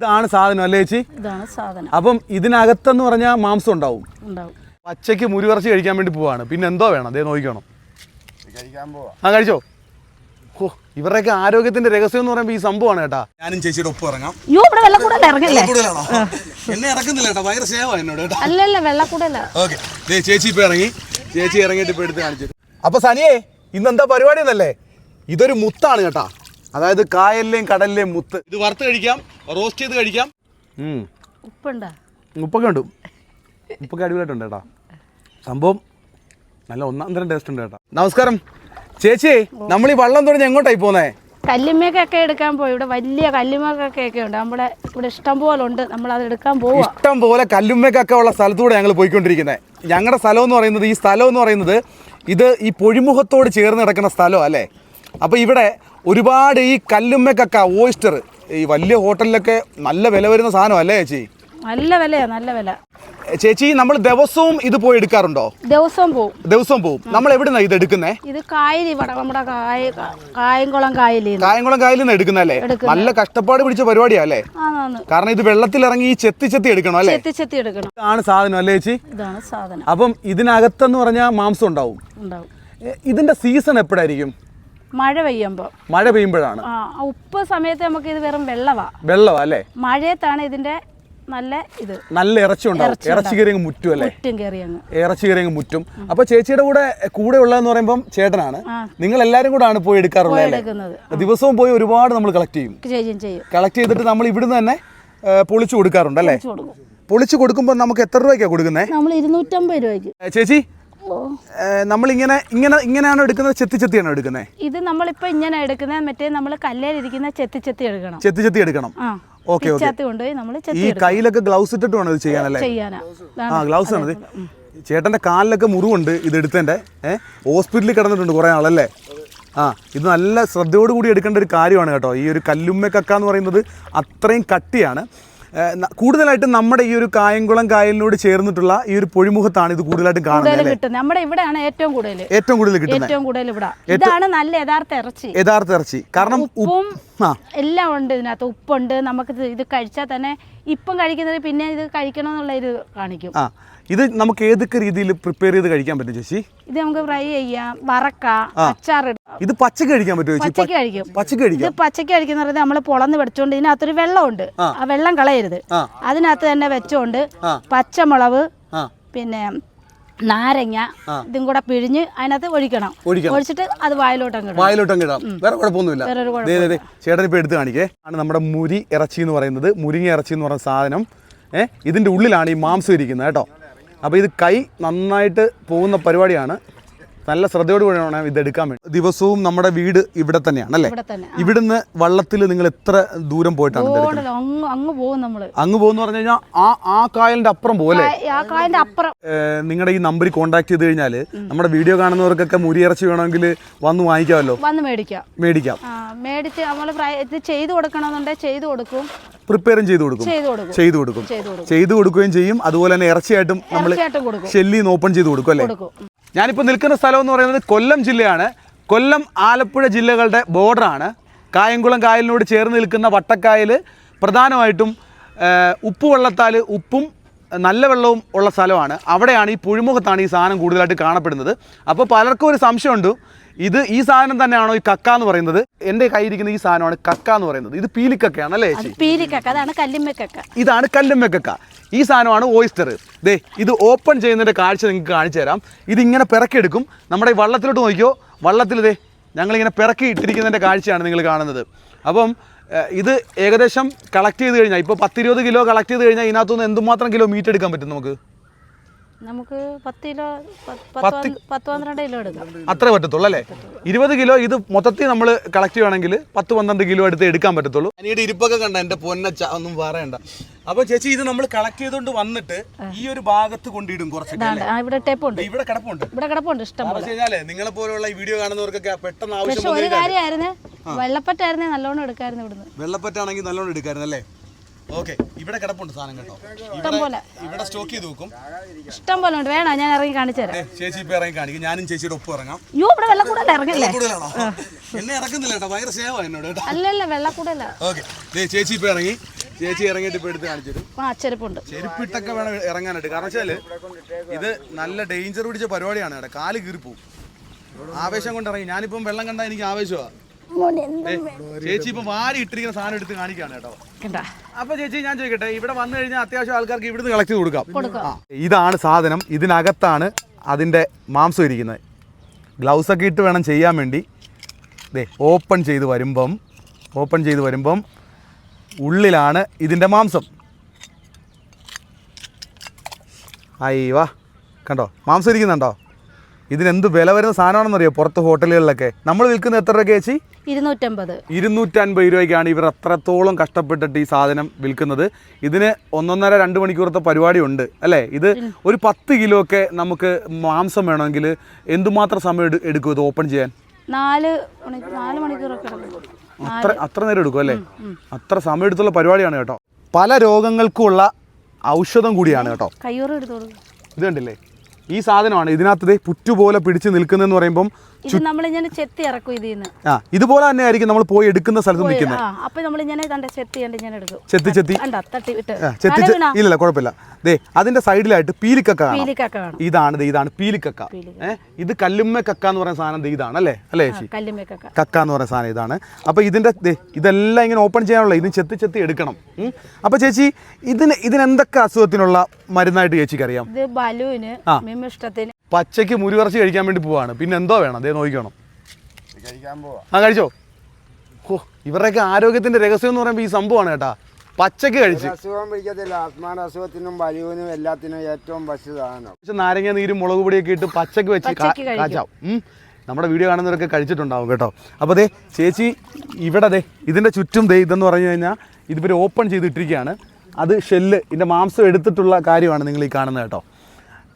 ഇതാണ് സാധനം അല്ലേ ചേച്ചി? ഇതാണ് സാധനം. അപ്പം ഇതിനകത്തെന്ന് പറഞ്ഞാൽ മാംസം ഉണ്ടാവും. ഉണ്ടാവും. പച്ചയ്ക്ക് മുരുകറച്ചി കഴിക്കാൻ വേണ്ടി പോവാണ്. പിന്നെ എന്തോ വേണം? അതേ നോക്കിക്കണം. പോവാ. ആ കഴിച്ചോ? ഓ ഇവരുടെയൊക്കെ ആരോഗ്യത്തിന്റെ രഹസ്യം എന്ന് പറയുമ്പോൾ ഈ സംഭവമാണ് കേട്ടാ. ഞാനും ചേച്ചിയുടെ ഒപ്പം ഇറങ്ങാം. അയ്യോ ഇവിടെ വെള്ളക്കൂടല്ല ഇറങ്ങല്ലേ? കൂടുതലാണോ എന്നെ ഇറക്കുന്നില്ല കേട്ടോ. ഭയങ്കര സേവ എന്നോട് കേട്ടോ. അല്ലല്ല വെള്ളക്കൂടല്ല. ഓക്കെ. ചേച്ചി ഇപ്പൊ ഇറങ്ങി. ചേച്ചി ഇറങ്ങിയിട്ട് ഇപ്പൊ എടുത്ത് കാണിച്ചു അപ്പൊ സനിയെ ഇന്ന് എന്താ പരിപാടി എന്നല്ലേ? ഇതൊരു മുത്താണ് കേട്ടാ. അതായത് കായലിലെയും കടലിലെയും മുത്ത്. ഇത് വറുത്ത് കഴിക്കാം റോസ്റ്റ് ചെയ്ത് കഴിക്കാം. ഉപ്പുണ്ടാ? ഉപ്പൊക്കെ ഉണ്ട്. ഉപ്പൊക്കെ അടിപൊളിയായിട്ടുണ്ട് കേട്ടോ. സംഭവം നല്ല ഒന്നാം തരം ടേസ്റ്റ് ഉണ്ട് കേട്ടോ. നമസ്കാരം. ചേച്ചി നമ്മൾ ഈ വള്ളം തുടങ്ങി എങ്ങോട്ടായി പോന്നേ? കല്ലുമ്മക്കൊക്കെ എടുക്കാൻ പോയി. ഇവിടെ വലിയ കല്ലുമ്മക്കൊക്കെ ഉണ്ട്. നമ്മുടെ ഇവിടെ ഇഷ്ടം പോലെ ഉണ്ട്. നമ്മൾ അത് എടുക്കാൻ പോകും ഇഷ്ടം പോലെ കല്ലുമ്മക്കൊക്കെ ഉള്ള സ്ഥലത്തൂടെ ഞങ്ങൾ പോയിക്കൊണ്ടിരിക്കുന്നത് ഞങ്ങളുടെ സ്ഥലം എന്ന് പറയുന്നത് ഈ സ്ഥലം എന്ന് പറയുന്നത് ഇത് ഈ പൊഴിമുഖത്തോട് ചേർന്ന് കിടക്കുന്ന സ്ഥലം അല്ലേ? അപ്പോൾ ഇവിടെ ഒരുപാട് ഈ കല്ലുമ്മക്കൊക്കെ ഓയിസ്റ്റർ ഈ വലിയ ഹോട്ടലിലൊക്കെ നല്ല വില വരുന്ന സാധനം അല്ലേ ചേച്ചി? നല്ല വിലയാ നല്ല വില. ചേച്ചി നമ്മൾ ദിവസവും ഇത് പോയി എടുക്കാറുണ്ടോ? ദിവസവും പോവും. ദിവസവും പോവും. നമ്മൾ എവിടുന്നാ ഇത് എടുക്കുന്നേ? ഇത് കായലി വട നമ്മുടെ കായ കായംകുളം കായലി കായംകുളം കായലിൽ നിന്ന് എടുക്കുന്നല്ലേ. നല്ല കഷ്ടപ്പാട് പിടിച്ച പരിപാടിയാ അല്ലേ? കാരണം ഇത് വെള്ളത്തിലിറങ്ങി ഈ ചെത്തി ചെത്തി എടുക്കണം അല്ലേ? ചെത്തി ചെത്തി എടുക്കണം. ഇതാണ് സാധനം അല്ലേ ചേച്ചി? ഇതാണ് സാധനം. അപ്പം ഇതിനകത്തെന്ന് പറഞ്ഞാൽ മാംസം ഉണ്ടാവും. ഉണ്ടാവും. ഇതിന്റെ സീസൺ എപ്പോഴായിരിക്കും? മഴ പെയ്യുമ്പോൾ മഴ പെയ്യുമ്പോഴാണ്. ആ ഉപ്പ് സമയത്ത് നമുക്ക് ഇത് വെറും വെള്ളവാ. വെള്ളവാ അല്ലേ? മഴയത്താണ് ഇതിന്റെ നല്ല ഇത്. നല്ല ഇറച്ചി ഉണ്ടാവും ഇറച്ചി കയറി അങ്ങ് മുറ്റും അല്ലേ? മുറ്റും കയറി അങ്ങ്. ഇറച്ചി കയറി അങ്ങ് മുറ്റും. അപ്പൊ ചേച്ചിയുടെ കൂടെ കൂടെ ഉള്ളതെന്ന് പറയുമ്പോൾ ചേട്ടനാണ്. നിങ്ങൾ എല്ലാരും കൂടെ ആണ് പോയി എടുക്കാറുള്ളത് അല്ലേ? ദിവസവും പോയി ഒരുപാട് നമ്മൾ കളക്ട് ചെയ്യും. ചെയ്യും കളക്ട് ചെയ്തിട്ട് നമ്മൾ ഇവിടുന്ന് തന്നെ പൊളിച്ചു കൊടുക്കാറുണ്ട് അല്ലേ? പൊളിച്ചു കൊടുക്കുമ്പോൾ നമുക്ക് എത്ര രൂപയ്ക്കാണ് കൊടുക്കുന്നത് നമ്മൾ ഇരുന്നൂറ്റമ്പത് രൂപയ്ക്ക്. ചേച്ചി? നമ്മളിങ്ങനെ ഇങ്ങനെ ഇങ്ങനെയാണോ എടുക്കുന്നത് ചെത്തി ചെത്തിയാണോ എടുക്കുന്നത്? ഇത് നമ്മളിപ്പോ ഇങ്ങനെ എടുക്കുന്നത് മറ്റേ നമ്മൾ കല്ലേലിരിക്കുന്ന ചെത്തി ചെത്തി എടുക്കണം. ചെത്തി ചെത്തി എടുക്കണം. ഓക്കെ കൊണ്ടുപോയി നമ്മൾ ഈ കയ്യിലൊക്കെ ഗ്ലൗസ് ഇട്ടിട്ട് വേണം ഇത് ചെയ്യാനല്ലേ? ചെയ്യാനാ. ആ ഗ്ലൗസ് ആണ് ചേട്ടന്റെ കാലിലൊക്കെ മുറിവുണ്ട് ഇത് എടുത്തതിന്റെ ഏഹ് ഹോസ്പിറ്റലിൽ കിടന്നിട്ടുണ്ട് കുറെ ആളല്ലേ? ആ ഇത് നല്ല ശ്രദ്ധയോടുകൂടി എടുക്കേണ്ട ഒരു കാര്യമാണ് കേട്ടോ. ഈ ഒരു കല്ലുമ്മക്കക്ക എന്ന് പറയുന്നത് അത്രയും കട്ടിയാണ്. കൂടുതലായിട്ടും നമ്മുടെ ഈ ഒരു കായംകുളം കായലിനോട് ചേർന്നിട്ടുള്ള ഈ ഒരു പൊഴിമുഖത്താണ് ഇത് കൂടുതലായിട്ടും കാണുന്നത് കിട്ടുന്നത്. നമ്മുടെ ഇവിടെയാണ് ഏറ്റവും കൂടുതൽ. ഏറ്റവും കൂടുതൽ കിട്ടുന്നത്. ഏറ്റവും കൂടുതൽ ഇവിടെ. ഇതാണ് നല്ല യഥാർത്ഥ ഇറച്ചി. യഥാർത്ഥ ഇറച്ചി. കാരണം ഉപ്പും എല്ലാം ഉണ്ട് ഇതിനകത്ത്. ഉപ്പുണ്ട്. നമുക്ക് ഇത് കഴിച്ചാൽ തന്നെ ഇപ്പം കഴിക്കുന്നത് പിന്നെ ഇത് കഴിക്കണം എന്നുള്ള ഇത് കാണിക്കും. ആ. ഇത് നമുക്ക് ഏതൊക്കെ രീതിയിൽ പ്രിപ്പയർ ചെയ്ത് കഴിക്കാൻ പറ്റും ചേച്ചി? ഇത് നമുക്ക് ഫ്രൈ ചെയ്യാം. വറക്കാം. അച്ചാറിടാം ഇത് പച്ചക്ക് കഴിക്കാൻ പറ്റുമോ പച്ചക്ക് കഴിക്കും. പച്ചക്ക് ഇത് പച്ചക്ക് കഴിക്കുന്ന പറയുന്നത് നമ്മൾ പൊളന്ന് വെച്ചോണ്ട് ഇതിനകത്തൊരു വെള്ളമുണ്ട്. ആ. വെള്ളം കളയരുത്. അതിനകത്ത് തന്നെ വെച്ചോണ്ട് പച്ചമുളക് പിന്നെ നാരങ്ങ ഇതും കൂടെ പിഴിഞ്ഞ് അതിനകത്ത് ഒഴിക്കണം. ഒഴിച്ചിട്ട് അത് വായിലോട്ടം വായിലോട്ടം കിടാം വേറെ കുഴപ്പമൊന്നുമില്ല. ചേട്ടൻ ഇപ്പൊ എടുത്ത് കാണിക്കേ. ആണ് നമ്മുടെ മുരി ഇറച്ചി എന്ന് പറയുന്നത്. മുരിങ്ങ ഇറച്ചി എന്ന് പറയുന്ന സാധനം. ഏ ഇതിന്റെ ഉള്ളിലാണ് ഈ മാംസം ഇരിക്കുന്നത് കേട്ടോ. അപ്പോൾ ഇത് കൈ നന്നായിട്ട് പോകുന്ന പരിപാടിയാണ്. നല്ല ശ്രദ്ധയോട് കൂടി വേണം ഇത് എടുക്കാൻ വേണ്ടി. ദിവസവും നമ്മുടെ വീട് ഇവിടെ തന്നെയാണ് അല്ലേ? ഇവിടുന്ന് വള്ളത്തിൽ നിങ്ങൾ എത്ര ദൂരം പോയിട്ടാണ് അങ്ങ് പോകും നമ്മൾ അങ്ങ് പോകുന്ന പറഞ്ഞു കഴിഞ്ഞാൽ ആ ആ കായലിന്റെ അപ്പുറം പോലെ നിങ്ങളുടെ ഈ നമ്പറിൽ കോൺടാക്ട് ചെയ്ത് കഴിഞ്ഞാൽ നമ്മുടെ വീഡിയോ കാണുന്നവർക്കൊക്കെ മുരി ഇറച്ചി വേണമെങ്കിൽ വന്ന് വാങ്ങിക്കാമല്ലോ. വന്ന് മേടിക്കാം. മേടിക്കാം. മേടിച്ച് നമ്മൾ ഇത് ചെയ്തു കൊടുക്കണമെന്നുണ്ടെങ്കിൽ ചെയ്തു കൊടുക്കും. പ്രിപ്പയറും ചെയ്തു കൊടുക്കും. ചെയ്തു കൊടുക്കും. ചെയ്ത് കൊടുക്കും. ചെയ്തു കൊടുക്കുകയും ചെയ്യും. അതുപോലെ തന്നെ ഇറച്ചിയായിട്ടും നമ്മൾ ഷെല്ലിന്ന് ഓപ്പൺ ചെയ്ത് കൊടുക്കും അല്ലേ? കൊടുക്കും. ഞാനിപ്പോൾ നിൽക്കുന്ന സ്ഥലം എന്ന് പറയുന്നത് കൊല്ലം ജില്ലയാണ്. കൊല്ലം ആലപ്പുഴ ജില്ലകളുടെ ബോർഡറാണ് കായംകുളം കായലിനോട് ചേർന്ന് നിൽക്കുന്ന വട്ടക്കായൽ പ്രധാനമായിട്ടും ഉപ്പുവെള്ളത്താൽ ഉപ്പ് നല്ല വെള്ളവും ഉള്ള സ്ഥലമാണ്. അവിടെയാണ് ഈ പുഴിമുഖത്താണ് ഈ സാധനം കൂടുതലായിട്ട് കാണപ്പെടുന്നത്. അപ്പോൾ പലർക്കും ഒരു സംശയമുണ്ട്. ഇത് ഈ സാധനം തന്നെയാണോ ഈ കക്ക എന്ന് പറയുന്നത്? എന്റെ കയ്യിരിക്കുന്ന ഈ സാധനമാണ് കക്ക എന്ന് പറയുന്നത്. ഇത് പീലിക്കക്കയാണ് അല്ലേ പീലിക്കക്ക. അതാണ് കല്ലുമ്മക്കക്ക. ഇതാണ് കല്ലുമ്മക്കക്ക. ഈ സാധനമാണ് ഓയിസ്റ്റർ. ദേ ഇത് ഓപ്പൺ ചെയ്യുന്നതിന്റെ കാഴ്ച നിങ്ങൾക്ക് കാണിച്ചു തരാം. ഇതിങ്ങനെ പിറക്കിയെടുക്കും. നമ്മുടെ ഈ വള്ളത്തിലോട്ട് നോക്കിയോ വള്ളത്തിൽ ദേ ഞങ്ങളിങ്ങനെ പിറക്കി ഇട്ടിരിക്കുന്നതിന്റെ കാഴ്ചയാണ് നിങ്ങൾ കാണുന്നത്. അപ്പം ഇത് ഏകദേശം കളക്ട് ചെയ്ത് കഴിഞ്ഞാൽ ഇപ്പോൾ പത്തിരുപത് കിലോ കളക്ട് ചെയ്ത് കഴിഞ്ഞാൽ ഇതിനകത്തുനിന്ന് എന്തുമാത്രം കിലോ മീറ്റ് എടുക്കാൻ പറ്റും നമുക്ക്? നമുക്ക് പത്ത് കിലോ പത്ത് പത്ത് പന്ത്രണ്ട് കിലോ എടുക്കാം. അത്രേ പറ്റത്തുള്ളൂ അല്ലേ? ഇരുപത് കിലോ ഇത് മൊത്തത്തിൽ നമ്മൾ കളക്ട് ചെയ്യുകയാണെങ്കിൽ പത്ത് പന്ത്രണ്ട് കിലോ എടുത്ത് എടുക്കാൻ പറ്റത്തുള്ളൂ. അനിയുടെ ഇരിപ്പൊക്കെ കണ്ട എന്റെ പൊന്നച്ച ഒന്നും പറയണ്ട. അപ്പൊ ചേച്ചി ഇത് നമ്മൾ കളക്ട് ചെയ്തുകൊണ്ട് വന്നിട്ട് ഈ ഒരു ഭാഗത്ത് കൊണ്ടിടും കുറച്ച് ആ ഇവിടെ ടേപ്പുണ്ട് ഇവിടെ കിടപ്പുണ്ട്. ഇവിടെ കിടപ്പുണ്ട് ഇഷ്ടം കഴിഞ്ഞാലേ നിങ്ങളെ പോലുള്ള ഈ വീഡിയോ കാണുന്നവർക്കൊക്കെ പെട്ടെന്ന് ആവശ്യം ഒരു കാര്യമായിരുന്നു വെള്ളപ്പറ്റായിരുന്നേ നല്ലോണം എടുക്കായിരുന്നു ഇവിടുന്ന്. വെള്ളപ്പറ്റാണെങ്കിൽ നല്ലോണം എടുക്കായിരുന്നു അല്ലേ? ഓക്കെ ഇവിടെ കിടപ്പുണ്ട് സാധനം കേട്ടോ. പോലെ. ഇവിടെ സ്റ്റോക്ക് ചെയ്ത് വെക്കും. ഇഷ്ടം പോലെ ഉണ്ട്. വേണോ? ഞാൻ ഇറങ്ങി കാണിച്ചു തരാം. ചേച്ചി ഇപ്പൊ ഇറങ്ങി കാണിക്കും. ഞാനും ചേച്ചിയുടെ ഒപ്പം ഇറങ്ങാം. അയ്യോ ഇവിടെ വെള്ളക്കൂടല്ല? ഇറങ്ങല്ലേ? കൂടുതലാണോ എന്നെ ഇറക്കുന്നില്ല കേട്ടോ. ഭയങ്കര സേവ എന്നോട് കേട്ടോ. അല്ലല്ല വെള്ളക്കൂടല്ല. ഓക്കെ ചേച്ചി ഇപ്പൊ ഇറങ്ങി. ചേച്ചി ഇറങ്ങിയിട്ട് ഇപ്പൊ എടുത്ത് കാണിച്ചു തരും. ആ ചെരുപ്പുണ്ട്. ചെരുപ്പിട്ടൊക്കെ വേണം ഇറങ്ങാനായിട്ട്. കാരണം വെച്ചാൽ ഇത് നല്ല ഡേഞ്ചർ പിടിച്ച പരിപാടിയാണ് കേട്ടോ കാൽ കീറിപ്പോവും. ആവേശം കൊണ്ട് ഇറങ്ങി. ഞാനിപ്പം വെള്ളം കണ്ടാ എനിക്ക് ആവേശമാണ് ചേച്ചി ഇപ്പൊ വാരി ഇട്ടിരിക്കുന്ന സാധനം എടുത്ത് കാണിക്കാണ് കേട്ടോ. കണ്ടാ? അപ്പൊ ചേച്ചി ഞാൻ ചോദിക്കട്ടെ ഇവിടെ വന്നു കഴിഞ്ഞാൽ അത്യാവശ്യം ആൾക്കാർക്ക് ഇവിടുന്ന് കളക്ട് ചെയ്ത് കൊടുക്കാം. ആ, ഇതാണ് സാധനം. ഇതിനകത്താണ് അതിന്റെ മാംസം ഇരിക്കുന്നത്. ഗ്ലൗസ് ഒക്കെ ഇട്ട് വേണം ചെയ്യാൻ വേണ്ടി. ദേ ഓപ്പൺ ചെയ്ത് വരുമ്പം ഓപ്പൺ ചെയ്ത് വരുമ്പം ഉള്ളിലാണ് ഇതിന്റെ മാംസം. അയ്യോ കണ്ടോ? മാംസം ഇരിക്കുന്നുണ്ടോ? ഇതിനെന്ത് വില വരുന്ന സാധനമാണെന്നറിയോ? പുറത്ത് ഹോട്ടലുകളിലൊക്കെ. നമ്മൾ വിൽക്കുന്ന എത്ര രൂപ ചേച്ചി? ഇരുന്നൂറ്റമ്പത്. ഇരുന്നൂറ്റൻപത് രൂപയ്ക്കാണ് ഇവർ അത്രത്തോളം കഷ്ടപ്പെട്ടിട്ട് ഈ സാധനം വിൽക്കുന്നത്. ഇതിന് ഒന്നൊന്നര രണ്ട് മണിക്കൂറത്തെ പരിപാടി ഉണ്ട് അല്ലേ? ഇത് ഒരു പത്ത് കിലോ ഒക്കെ നമുക്ക് മാംസം വേണമെങ്കിൽ എന്തുമാത്രം സമയം എടു- എടുക്കും ഇത് ഓപ്പൺ ചെയ്യാൻ? നാല് മണിക്കൂർ നാല് മണിക്കൂറൊക്കെ എടുക്കും. അത്ര അത്ര നേരം എടുക്കും അല്ലേ? അത്ര സമയം എടുത്തുള്ള പരിപാടിയാണ് കേട്ടോ. പല രോഗങ്ങൾക്കുള്ള ഔഷധം കൂടിയാണ് കേട്ടോ. ഇത് കണ്ടില്ലേ? ഈ സാധനമാണ് ഇതിനകത്ത് പുറ്റുപോലെ പിടിച്ച് നിൽക്കുന്നതെന്ന് പറയുമ്പം ഇത് നമ്മളിങ്ങനെ ചെത്തി ഇറക്കും ഇതിൽ നിന്ന് ആ ഇതുപോലെ തന്നെ ആയിരിക്കും നമ്മൾ പോയി എടുക്കുന്ന സ്ഥലത്ത് നിൽക്കുന്നത് അപ്പൊ നമ്മൾ ചെത്തി കണ്ട് ഞാൻ എടുക്കും. ചെത്തി ചെത്തി. കണ്ട തട്ടി വിട്ട്. ചെത്തി ഇല്ലില്ല കുഴപ്പമില്ല. ദേ അതിന്റെ സൈഡിലായിട്ട് പീലിക്കക്ക ഇതാണ് ഇതാണ് പീലിക്കക്ക. ഇത് കല്ലുമ്മ കക്ക എന്ന് പറയുന്ന സാധനം ഇതാണ് അല്ലേ? അല്ലേ കക്ക. എന്ന് പറയുന്ന സാധനം ഇതാണ്. അപ്പൊ ഇതിന്റെ ഇതെല്ലാം ഇങ്ങനെ ഓപ്പൺ ചെയ്യാനുള്ള ഇതിന് ചെത്തി ചെത്തി എടുക്കണം. അപ്പൊ ചേച്ചി ഇതിന് ഇതിന് എന്തൊക്കെ അസുഖത്തിനുള്ള മരുന്നായിട്ട് ചേച്ചിക്ക് അറിയാം? ഇത് ബലൂന്. മിമിഷ്ടത്തിന് പച്ചയ്ക്ക് മുരുവറച്ചി കഴിക്കാൻ വേണ്ടി പോവാണ്. പിന്നെ എന്തോ വേണം? അതേ നോക്കിക്കണം. ഇത് കഴിക്കാൻ പോവാ. ആ കഴിച്ചോ? ഓ ഇവരുടെയൊക്കെ ആരോഗ്യത്തിന്റെ രഹസ്യം എന്ന് പറയുമ്പോൾ ഈ സംഭവമാണ് കേട്ടാ. പച്ചക്ക് കഴിച്ച്. അസുഖം പിടിക്കത്തില്ല. ആത്മാന അസുഖത്തിനും വലിയവനും എല്ലാത്തിനും ഏറ്റവും നാരങ്ങ നീരും മുളക് പൊടിയൊക്കെ ഇട്ട് പച്ചക്ക് വെച്ച്. കാച്ചാവും. നമ്മുടെ വീഡിയോ കാണുന്നവരൊക്കെ കഴിച്ചിട്ടുണ്ടാവും കേട്ടോ. അപ്പോൾ ദേ ചേച്ചി ഇവിടെ ദേ ഇതിന്റെ ചുറ്റും ദേ ഇതെന്ന് പറഞ്ഞു കഴിഞ്ഞാൽ ഇതിപ്പോ ഓപ്പൺ ചെയ്തിട്ടിരിക്കുകയാണ്. അത് ഷെല്ല് ഇതിന്റെ മാംസം എടുത്തിട്ടുള്ള കാര്യമാണ് നിങ്ങൾ ഈ കാണുന്നത് കേട്ടോ.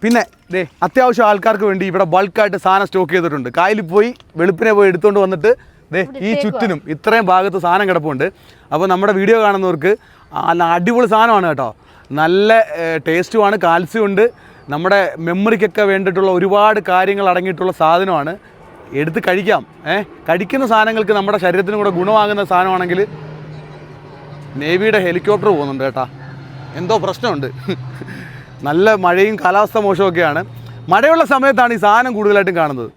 പിന്നെ ദേ അത്യാവശ്യം ആൾക്കാർക്ക് വേണ്ടി ഇവിടെ ബൾക്കായിട്ട് സാധനം സ്റ്റോക്ക് ചെയ്തിട്ടുണ്ട്. കായലിൽ പോയി വെളുപ്പിനെ പോയി എടുത്തുകൊണ്ട് വന്നിട്ട് ദേ ഈ ചുറ്റിനും ഇത്രയും ഭാഗത്ത് സാധനം കിടപ്പുണ്ട്. അപ്പോൾ നമ്മുടെ വീഡിയോ കാണുന്നവർക്ക് അടിപൊളി സാധനമാണ് കേട്ടോ. നല്ല ടേസ്റ്റുമാണ് കാൽസ്യം ഉണ്ട്. നമ്മുടെ മെമ്മറിക്കൊക്കെ വേണ്ടിയിട്ടുള്ള ഒരുപാട് കാര്യങ്ങൾ അടങ്ങിയിട്ടുള്ള സാധനമാണ്. എടുത്ത് കഴിക്കാം. ഏഹ് കഴിക്കുന്ന സാധനങ്ങൾക്ക് നമ്മുടെ ശരീരത്തിന് കൂടെ ഗുണമാകുന്ന സാധനമാണെങ്കിൽ നേവിയുടെ ഹെലികോപ്റ്റർ പോകുന്നുണ്ട് കേട്ടാ. എന്തോ പ്രശ്നമുണ്ട്. നല്ല മഴയും കാലാവസ്ഥ മോശമൊക്കെയാണ് മഴയുള്ള സമയത്താണ് ഈ സാധനം കൂടുതലായിട്ടും കാണുന്നത്.